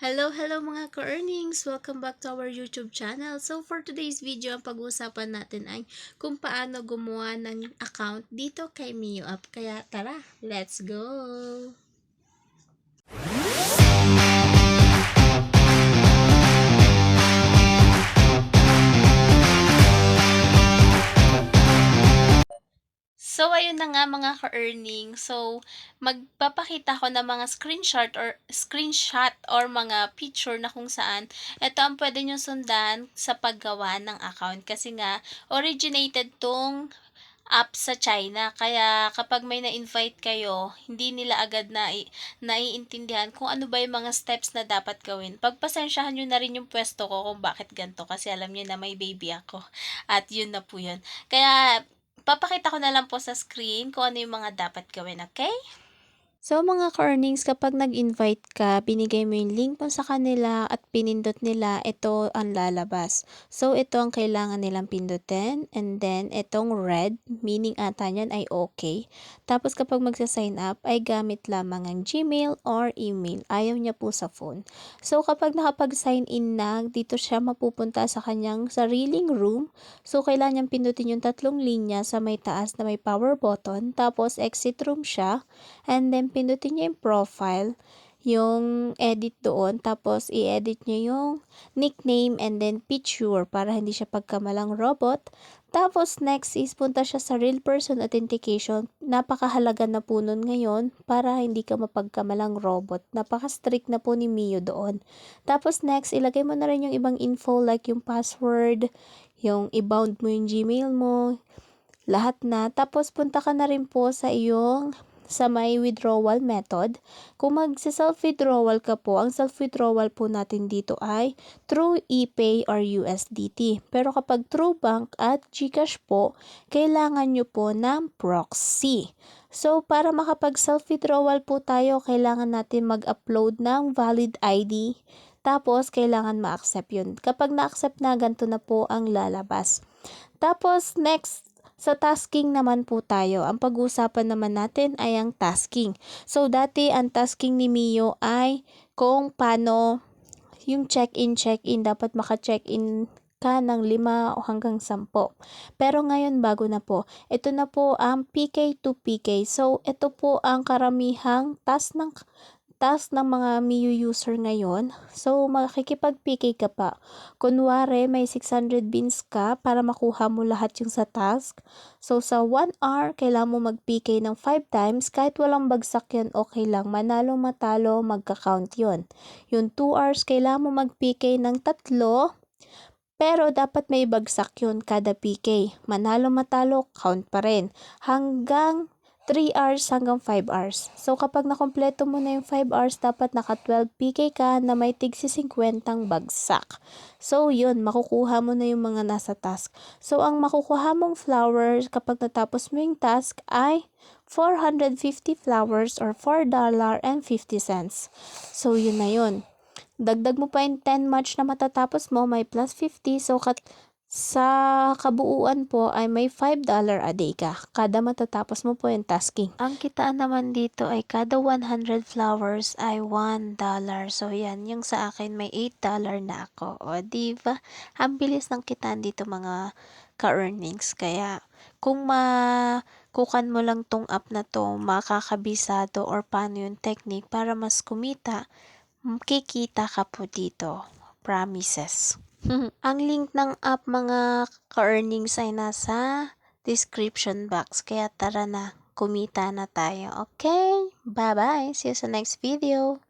Hello, hello mga ka-earnings! Welcome back to our YouTube channel. So for today's video, ang pag-uusapan natin ay kung paano gumawa ng account dito kay Mio App. Kaya tara, let's go! So, ayun na nga mga ka-earning. So, magpapakita ko ng mga screenshot or screenshot or mga picture na kung saan ito ang pwede nyo sundan sa paggawa ng account. Kasi nga, originated tong app sa China. Kaya kapag may na-invite kayo, hindi nila agad na naiintindihan kung ano ba yung mga steps na dapat gawin. Pagpasensyahan nyo na rin yung pwesto ko kung bakit ganito kasi alam nyo na may baby ako. At yun na po yun. Kaya papakita ko na lang po sa screen kung ano yung mga dapat gawin, okay? So mga ka-earnings, kapag nag-invite ka, binigay mo yung link mo sa kanila at pinindot nila, ito ang lalabas. So ito ang kailangan nilang pindutin and then itong red, meaning ata niyan ay okay. Tapos kapag magsa-sign up, ay gamit lamang ang Gmail or email. Ayaw niya po sa phone. So kapag nakapag-sign in na, dito siya mapupunta sa kanyang sariling room. So kailangan niyang pindutin yung tatlong linya sa may taas na may power button. Tapos exit room siya. And then pindutin niya yung profile, yung edit doon, tapos i-edit niya yung nickname and then picture para hindi siya pagkamalang robot. Tapos next is punta siya sa real person authentication. Napakahalaga na po nun ngayon para hindi ka mapagkamalang robot. Napaka-strict na po ni Mio doon. Tapos next, ilagay mo na rin yung ibang info like yung password, yung i-bound mo yung Gmail mo, lahat na. Tapos punta ka na rin po sa iyong sa may withdrawal method. Kung mag-self-withdrawal ka po, ang self-withdrawal po natin dito ay through ePay or USDT. Pero kapag through bank at GCash po, kailangan nyo po ng proxy. So, para makapag self-withdrawal po tayo, kailangan natin mag-upload ng valid ID. Tapos, kailangan ma-accept yun. Kapag na-accept na, ganito na po ang lalabas. Tapos, next, sa tasking naman po tayo. Ang pag-uusapan naman natin ay ang tasking. So, dati ang tasking ni Mio ay kung paano yung check-in, check-in. Dapat maka-check-in ka ng 5 hanggang 10. Pero ngayon bago na po. Ito na po ang PK to PK. So, ito po ang karamihang task ng task ng mga MIU user ngayon. So, makikipag-PK ka pa. Kunwari, may 600 beans ka para makuha mo lahat yung sa task. So, sa 1 hour, kailangan mo mag-PK ng 5 times. Kahit walang bagsak yan, okay lang. Manalo, matalo, magka-count yun. Yung 2 hours, kailangan mo mag-PK ng tatlo. Pero dapat may bagsak yun kada PK. Manalo, matalo, count pa rin. Hanggang 3 hours hanggang 5 hours. So, kapag nakompleto mo na yung 5 hours, dapat naka 12 PK ka na may tigsi 50 bagsak. So, yun, makukuha mo na yung mga nasa task. So, ang makukuha mong flowers kapag natapos mo yung task ay 450 flowers or $4.50. So, yun na yun. Dagdag mo pa yung 10 match na matatapos mo, may plus 50. So, kat sa kabuuan po ay may $5 a day ka. Kada matatapos mo po yung tasking. Ang kitaan naman dito ay kada 100 flowers ay $1. So yan, yung sa akin may $8 na ako. O diba? Ang bilis ng kitaan dito mga ka-earnings. Kaya kung makukan mo lang tong app na to, makakabisado or paano yung technique para mas kumita, kikita ka po dito. Promises. Ang link ng app mga ka-earnings ay nasa description box. Kaya tara na, kumita na tayo. Okay? Bye-bye. See you sa next video.